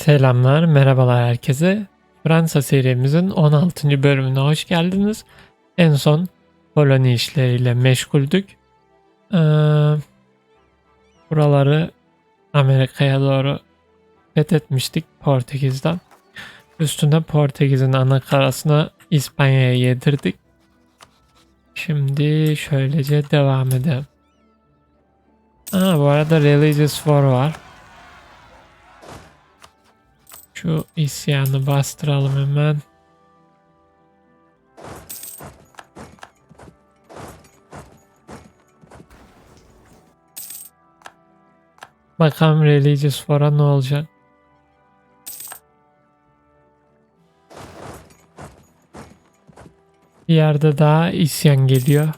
Selamlar, merhabalar herkese. Fransa serimizin 16. bölümüne hoş geldiniz. En son koloni işleriyle meşguldük. Ee, buraları Amerika'ya doğru fethetmiştik Portekiz'den. Üstüne Portekiz'in ana karasına İspanya'ya yedirdik. Şimdi şöylece devam edelim. Aa, bu arada Religious War var. Şu isyanı bastıralım hemen. Bakalım Religious War'a ne olacak. Bir yerde daha isyan geliyor.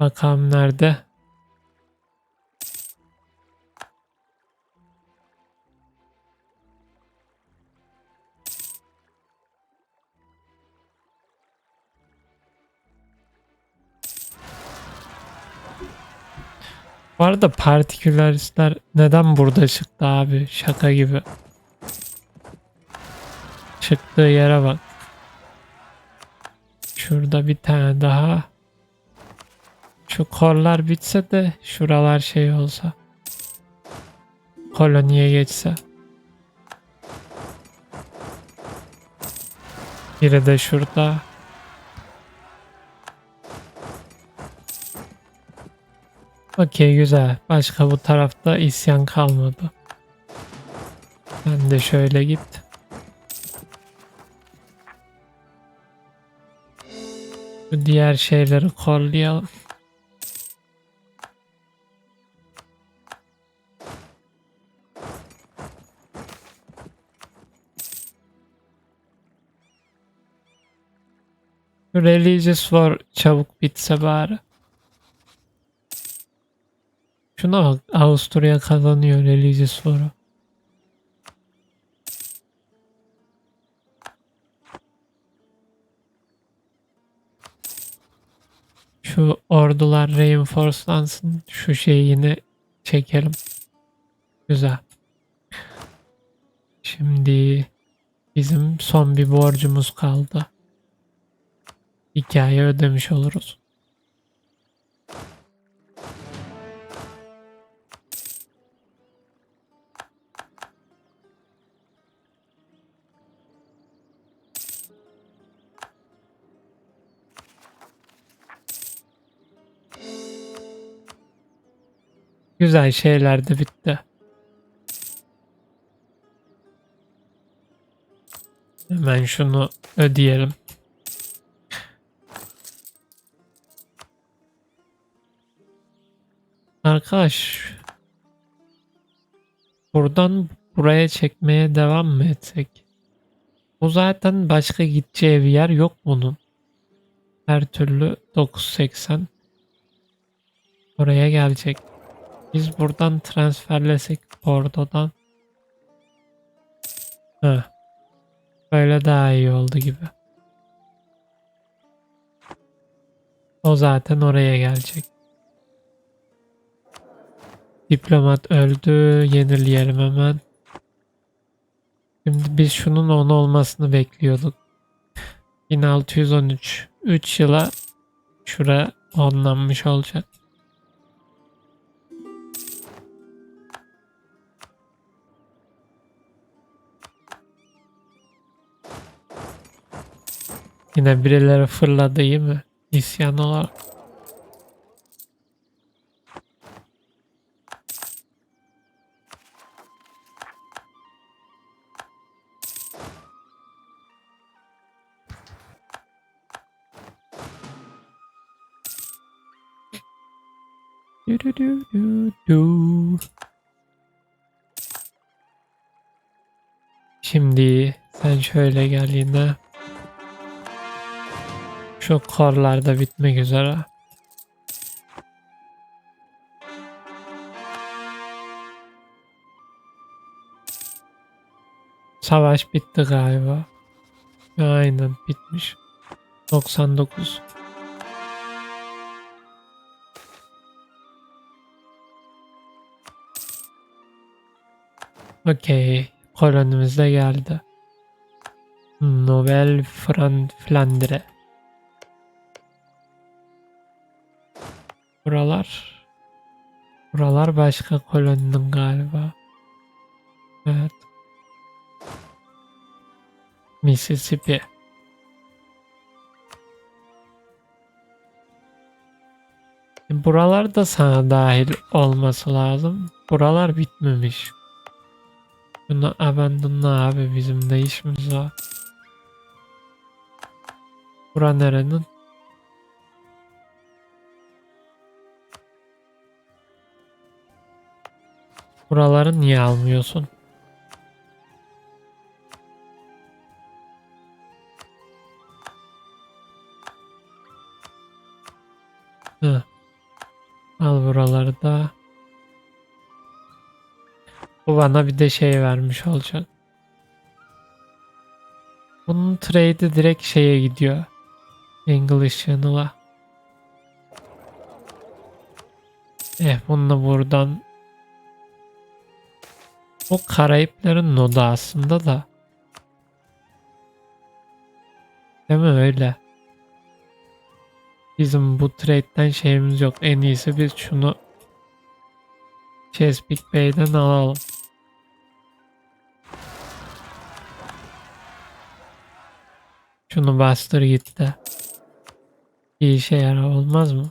Bakalım nerede. Bu arada partiküleristler neden burada çıktı abi? Şaka gibi. Çıktığı yere bak. Şurada bir tane daha. Şu korlar bitse de şuralar şey olsa. Koloniye geçse. Biri de şurada. Okey güzel. Başka bu tarafta isyan kalmadı. Sen de şöyle git. Bu diğer şeyleri kollayalım. Şu Religious War çabuk bitse bari. Şuna bak Avusturya kazanıyor Religious War'u. Şu ordular reinforcelansın. Şu şeyi yine çekelim. Güzel. Şimdi bizim son bir borcumuz kaldı. Hikaye ödemiş oluruz. Güzel şeyler de bitti. Hemen şunu ödeyelim. Arkadaş buradan buraya çekmeye devam mı etsek? Bu zaten başka gideceği bir yer yok bunun. Her türlü 980 oraya gelecek. Biz buradan transferlesek Bordo'dan. Heh. Böyle daha iyi oldu gibi. O zaten oraya gelecek. Diplomat öldü. Yenileyelim hemen. Şimdi biz şunun 10 olmasını bekliyorduk. 1613. 3 yıla şura onlanmış olacak. Yine birileri fırladı iyi mi? İsyan olarak. Du du du du du. Şimdi sen şöyle gel yine. Şu korlarda bitmek üzere. Savaş bitti galiba. Aynen bitmiş. 99. Okey. kolonimiz de geldi. Novel Fran Flandre. Buralar Buralar başka koloninin galiba. Evet. Mississippi. Buralar da sana dahil olması lazım. Buralar bitmemiş. Bunu abandonla abi bizim ne işimiz var? Bura nerenin? Buraları niye almıyorsun? Hı. Al buraları da. Bu bana bir de şey vermiş olacak. Bunun trade'i direkt şeye gidiyor. English Channel'a. Eh bununla buradan o Karayiplerin nodu aslında da. Değil mi öyle? Bizim bu trade'den şeyimiz yok. En iyisi biz şunu Chesapeake Bay'den alalım. Şunu bastır git de. Bir işe yarar olmaz mı?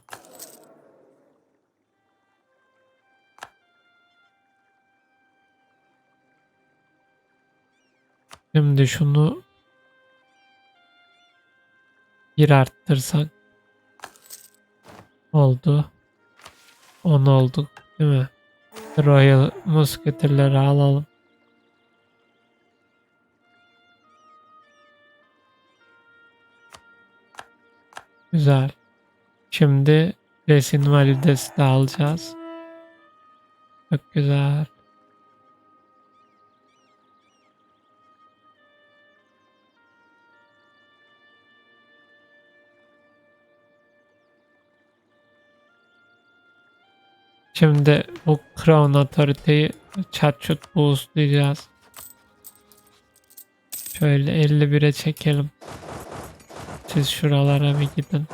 Şimdi şunu bir arttırsak oldu. 10 olduk değil mi? Royal Musketeer'ları alalım. Güzel. Şimdi resin validesi de alacağız. Çok güzel. Şimdi bu Crown Authority'yi çat çut boostlayacağız. Şöyle 51'e çekelim. Siz şuralara bir gidin.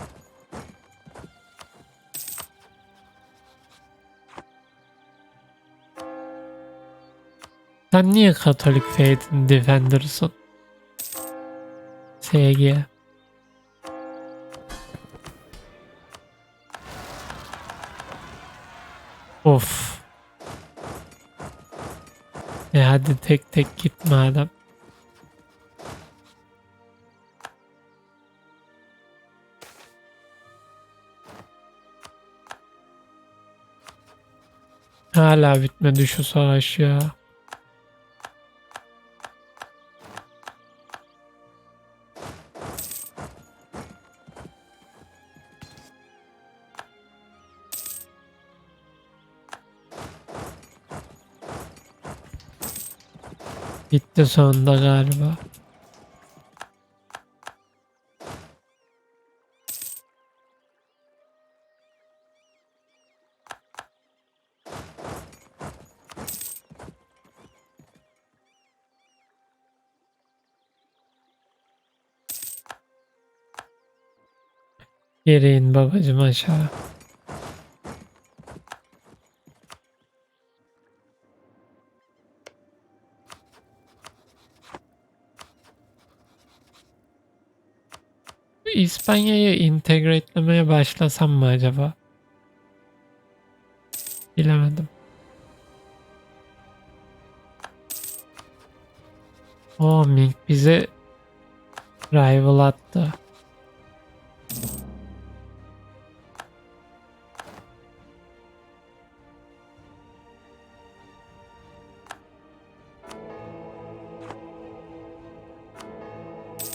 Sen niye Katolik Faith'in Defender'sın? SG. Of. E hadi tek tek git madem. Hala bitmedi şu savaş ya. Bitti sonunda galiba. Geri in babacım aşağı. İspanya'yı integratlemeye başlasam mı acaba? Bilemedim. O Mink bize rival attı.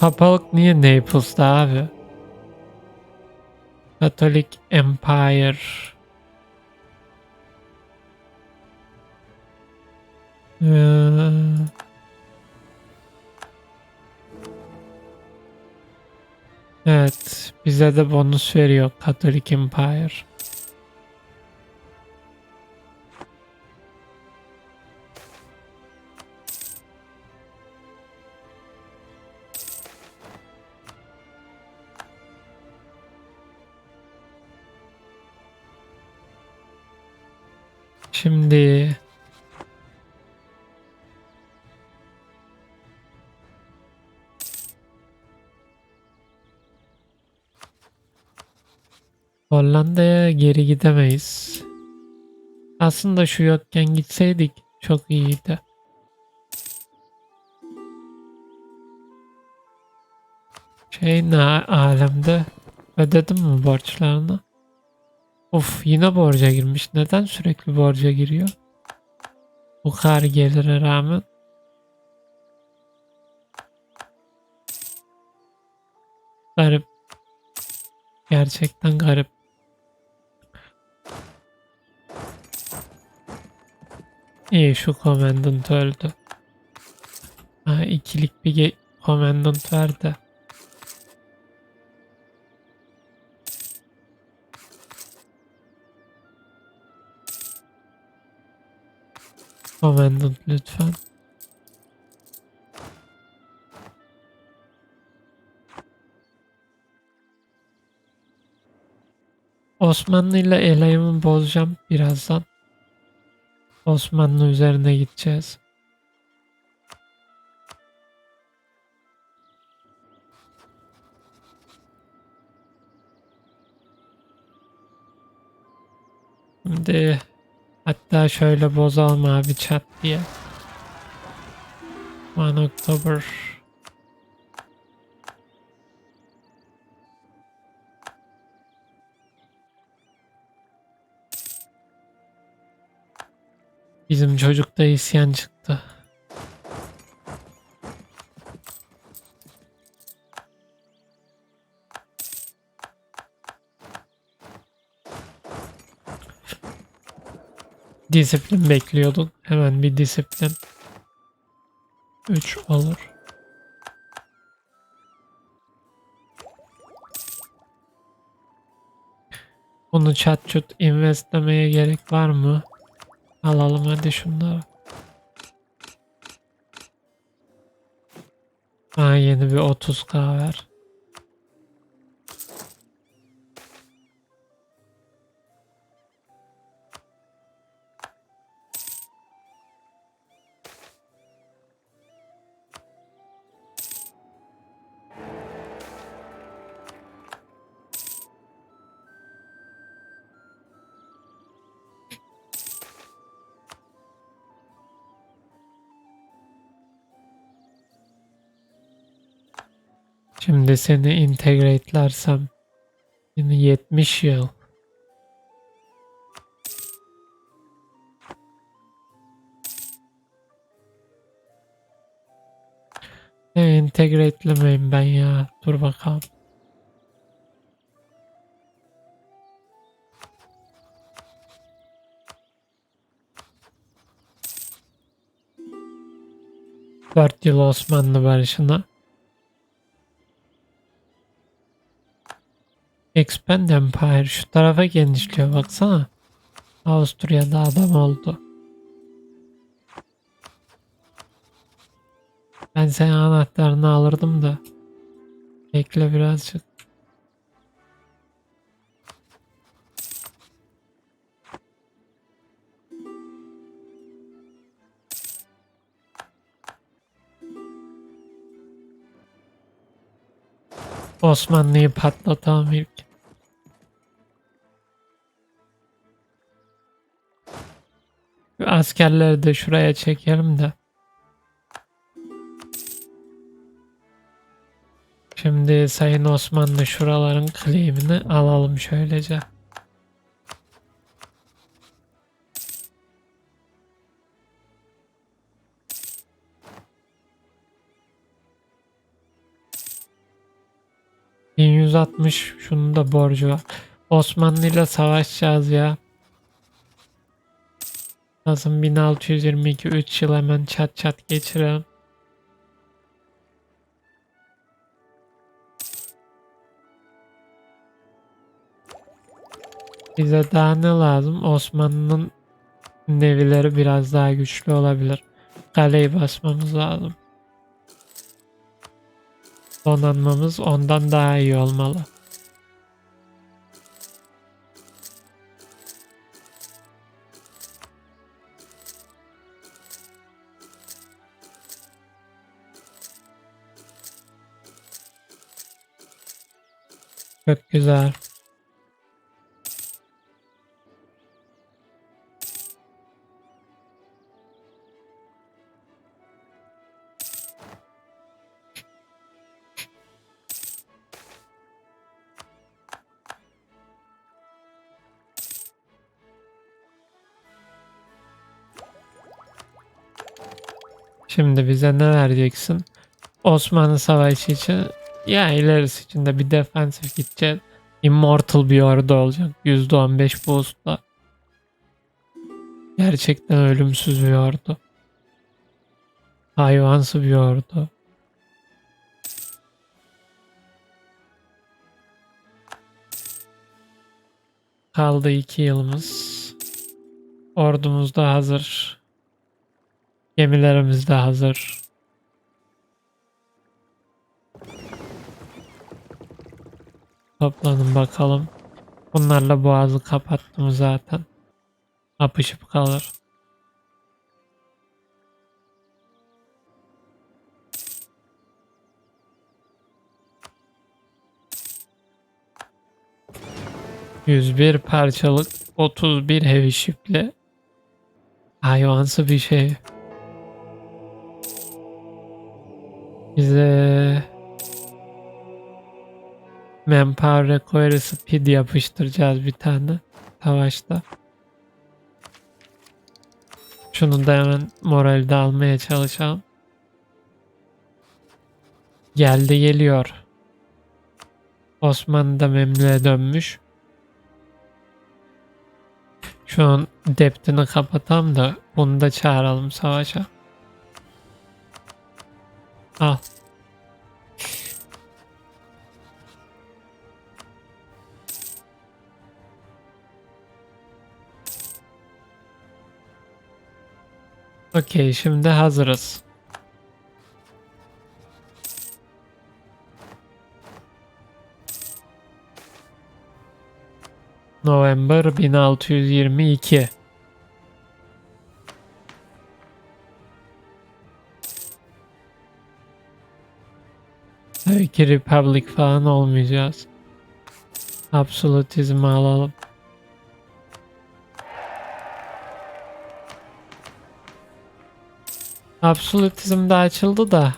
Papalık niye Naples'ta abi? Catholic Empire. Ee, Evet, bize de bonus veriyor Catholic Empire. Geri gidemeyiz. Aslında şu yokken gitseydik çok iyiydi. Şey ne alemde ödedim mi borçlarını? Of yine borca girmiş. Neden sürekli borca giriyor? Bu kadar gelire rağmen. Garip. Gerçekten garip. İyi şu komandant öldü. Ha, ikilik bir komandant verdi. Komandant lütfen. Osmanlı ile elayımı bozacağım birazdan. Osmanlı üzerine gideceğiz. Şimdi hatta şöyle bozalım abi chat diye. 1 October Bizim çocukta isyan çıktı. Disiplin bekliyorduk. Hemen bir disiplin. 3 olur. Bunu chat chut investlemeye gerek var mı? Alalım hadi şunları. Ha yeni bir 30k ver. Şimdi seni integrate'lersem yine 70 yıl. E, integrate'lemeyin ben ya. Dur bakalım. Dört yıl Osmanlı barışına Expand Empire şu tarafa genişliyor baksana. Avusturya'da adam oldu. Ben senin anahtarını alırdım da. Bekle birazcık. Osmanlı'yı patlatalım ilk. Askerleri de şuraya çekelim de. Şimdi Sayın Osmanlı şuraların claim'ini alalım şöylece. ...1160 şunun da borcu var. Osmanlı ile savaşacağız ya. Lazım 1622 3 yıl hemen çat çat geçirelim. Bize daha ne lazım? Osmanlı'nın nevileri biraz daha güçlü olabilir. Kaleyi basmamız lazım. Donanmamız ondan daha iyi olmalı. Çok güzel. Şimdi bize ne vereceksin? Osmanlı Savaşı için ya ilerisi için de bir defensif gideceğiz. Immortal bir ordu olacak. %15 boost'la. Gerçekten ölümsüz bir ordu. Hayvansı bir ordu. Kaldı iki yılımız. Ordumuz da hazır. Gemilerimiz de hazır. Toplanın bakalım. Bunlarla boğazı kapattım zaten. Apışıp kalır. ...101 parçalık 31 heavy ship'le hayvansı bir şey. Bize Manpower Require Speed yapıştıracağız bir tane savaşta. Şunu da hemen moralde almaya çalışalım. Geldi geliyor. Osmanlı da memnuniyete dönmüş. Şu an deptini kapatalım da bunu da çağıralım savaşa. Al. Okey şimdi hazırız. November 1622 Tabii ki Republic falan olmayacağız. Absolutizmi alalım. Absolutizm de açıldı da.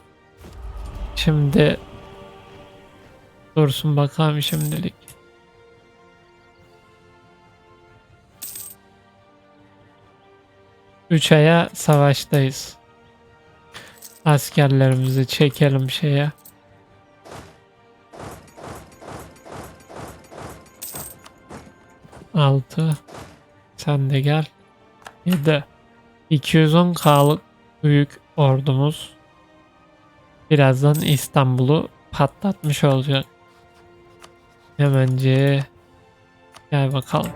Şimdi dursun bakalım şimdilik. Üç aya savaştayız. Askerlerimizi çekelim şeye. Altı. Sen de gel. Yedi. 210 K'lık büyük ordumuz birazdan İstanbul'u patlatmış olacak. Hemence gel bakalım.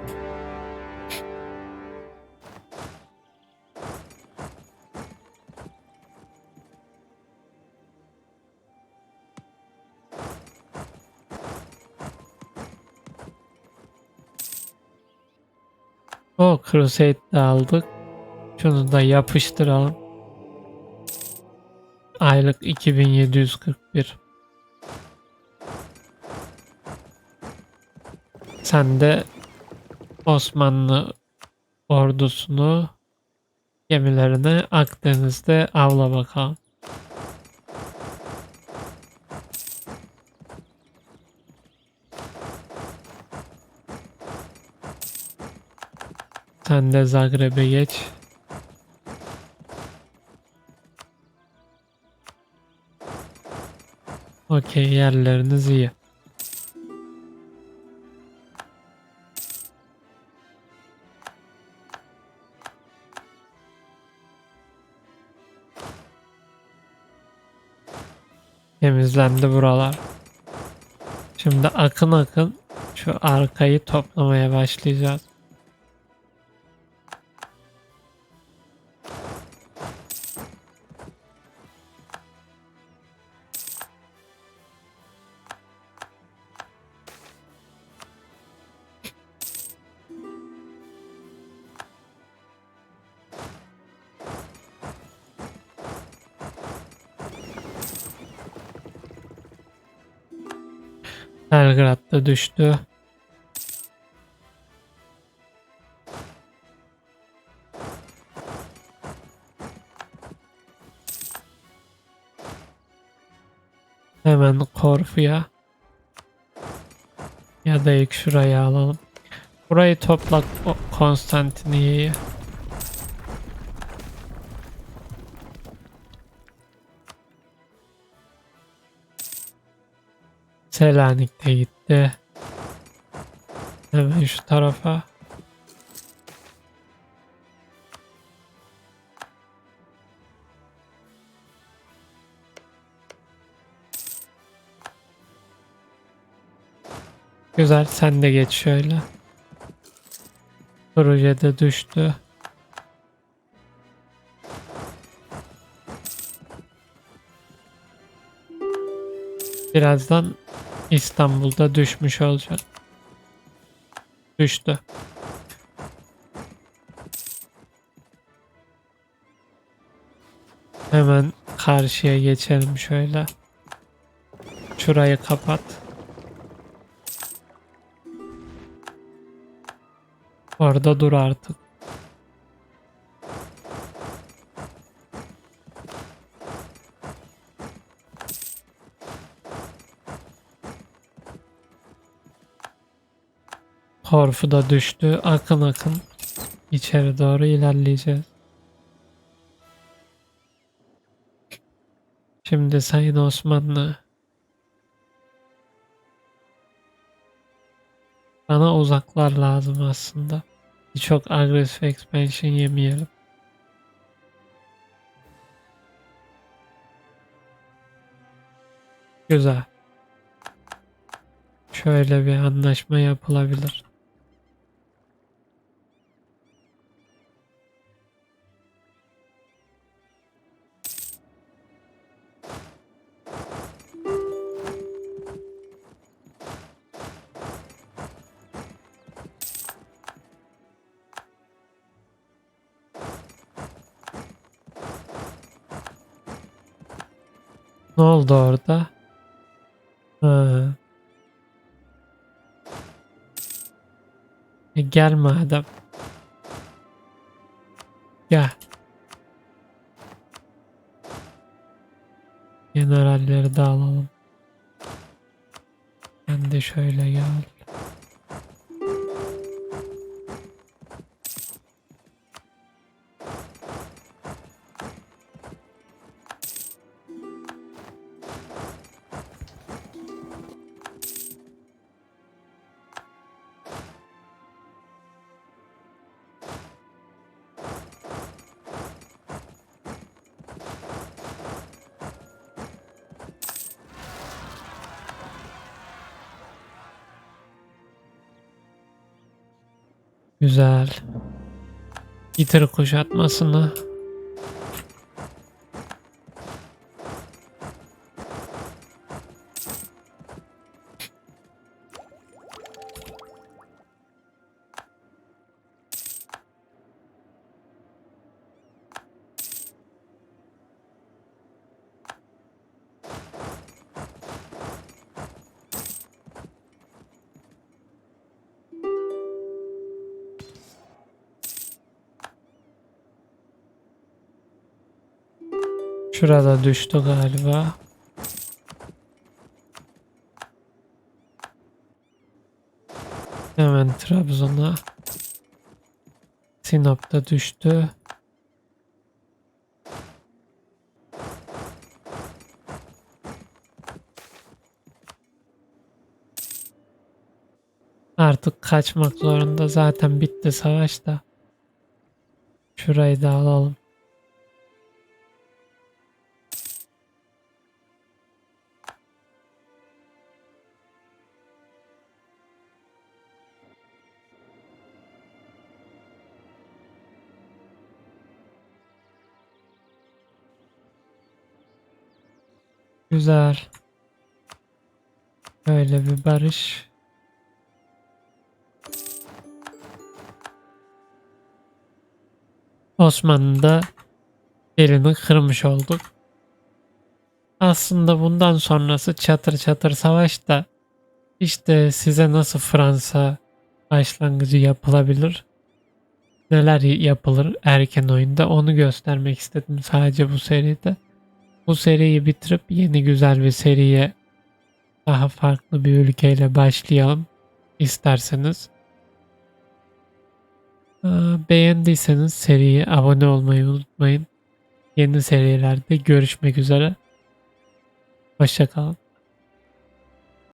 O Crusade de aldık. Şunu da yapıştıralım. Aylık 2741. Sen de Osmanlı ordusunu gemilerini Akdeniz'de avla bakalım. Sen de Zagreb'e geç. Okey yerleriniz iyi. Temizlendi buralar. Şimdi akın akın şu arkayı toplamaya başlayacağız. Belgrad'da düştü. Hemen Korfu'ya ya da ilk şurayı alalım. Burayı topla O- Konstantiniye'yi. Selanik de gitti. Hemen şu tarafa. Güzel sen de geç şöyle. Projede düştü. Birazdan İstanbul'da düşmüş olacak. Düştü. Hemen karşıya geçelim şöyle. Şurayı kapat. Orada dur artık. Korfu da düştü. Akın akın içeri doğru ilerleyeceğiz. Şimdi Sayın Osmanlı Bana uzaklar lazım aslında. Çok agresif expansion yemeyelim. Güzel. Şöyle bir anlaşma yapılabilir. Ne oldu orada? Ha. E gel madem. Gel. Generalleri de alalım. Ben de şöyle gel. Güzel. Bitir kuşatmasını. Şurada düştü galiba. Hemen Trabzon'a. Sinop'ta düştü. Artık kaçmak zorunda zaten bitti savaş da. Şurayı da alalım. Güzel. Böyle bir barış. Osmanlı'da elini kırmış olduk. Aslında bundan sonrası çatır çatır savaş da İşte size nasıl Fransa başlangıcı yapılabilir, neler yapılır erken oyunda onu göstermek istedim sadece bu seride. Bu seriyi bitirip yeni güzel bir seriye daha farklı bir ülkeyle başlayalım isterseniz. Aa, Beğendiyseniz seriye abone olmayı unutmayın. Yeni serilerde görüşmek üzere. Hoşçakalın.